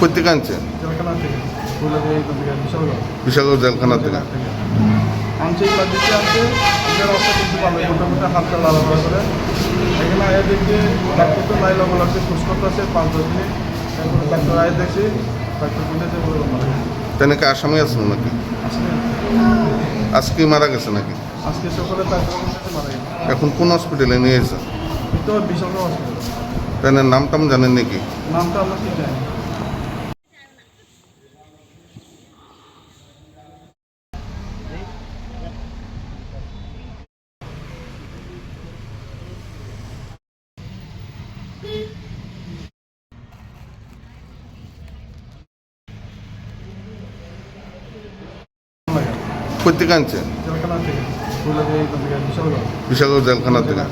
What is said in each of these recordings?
কোথেকে আনছেন জেলখানা থেকে বলে যে এইখান থেকে বিশালগড় বিশালগড় জেলখানা থেকে। আনছে এবার আনছে নিজের অবস্থা কিন্তু ভালো মোটামুটি হাতটা লালাবার করে। এখানে আয়া দেখে ডাক্তার তো নাই লগল আছে খুশ করতেছে পাঁচ দশ মিনিট তারপরে ডাক্তার আয়া দেখছি ডাক্তার বলেছে বলে মারা গেছে। তেনেকে আসামি আছেন নাকি? আসলে আজকে মারা গেছে নাকি? আজকে সকালে মারা গেছে এখন কোন হসপিটালে নিয়ে এসেছেন তো বিশালগড় হসপিটাল তেনের নাম টাম জানেন নাকি? নামটা আমরা ঠিক জানি কোথেকে আনছেন বিশালগড় জেলখানা থেকে।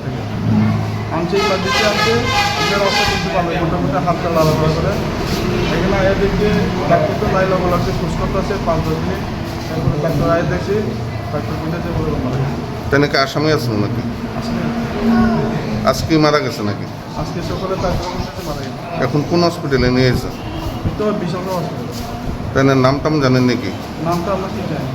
আনছে এবার দিকে আনছে নিজের অবস্থা কিন্তু ভালো মোটামুটি হাতটা লালাবার করে এখানে আয়া দেখে ডাক্তার তো নাই লগল আছে খুশ করতেছে পাঁচ দশ মিনিট। তারপরে ডাক্তার আয়া দেখছি ডাক্তার বলেছে বলে মারা গেছে। তেনেকে আসামি আছেন নাকি? আজকে মারা গেছে নাকি? আজকে সকালে ডাক্তার মারা গেছে। এখন কোন হসপিটালে নিয়ে এসেছেন তো হসপিটাল তেনের নাম টাম জানেন নাকি নামটা আমরা জানি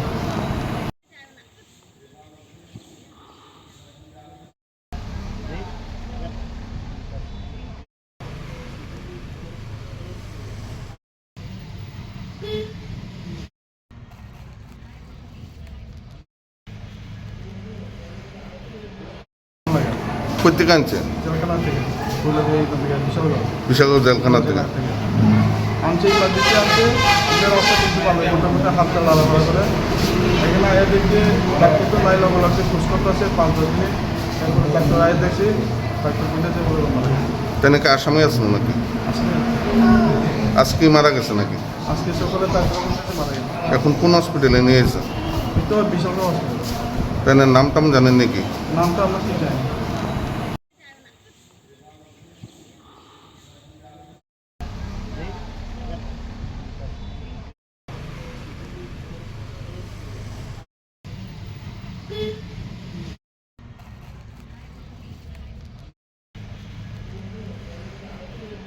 কোথেকে আনছেন? বিশালগড় জেলখানা থেকে। আনছে এবার দিকে আনছে নিজের অবস্থা কিন্তু ভালো। মোটামুটি হাতটা লালাবার করে। এখানে আয়া দেখে ডাক্তার তো নাই লগল আছে খুশ করতেছে পাঁচ দশ মিনিট। তারপরে ডাক্তার আয়া দেখছি ডাক্তার বলেছে বলে মারা গেছে। তেনেকে আসামি আছেন নাকি? আজকে মারা গেছে নাকি? আজকে সকালে ডাক্তার মারা গেছে। এখন কোন হসপিটালে নিয়ে তো বিশালগড় হসপিটাল। নাম টাম জানেন নাকি নামটা আমরা ঠিক জানি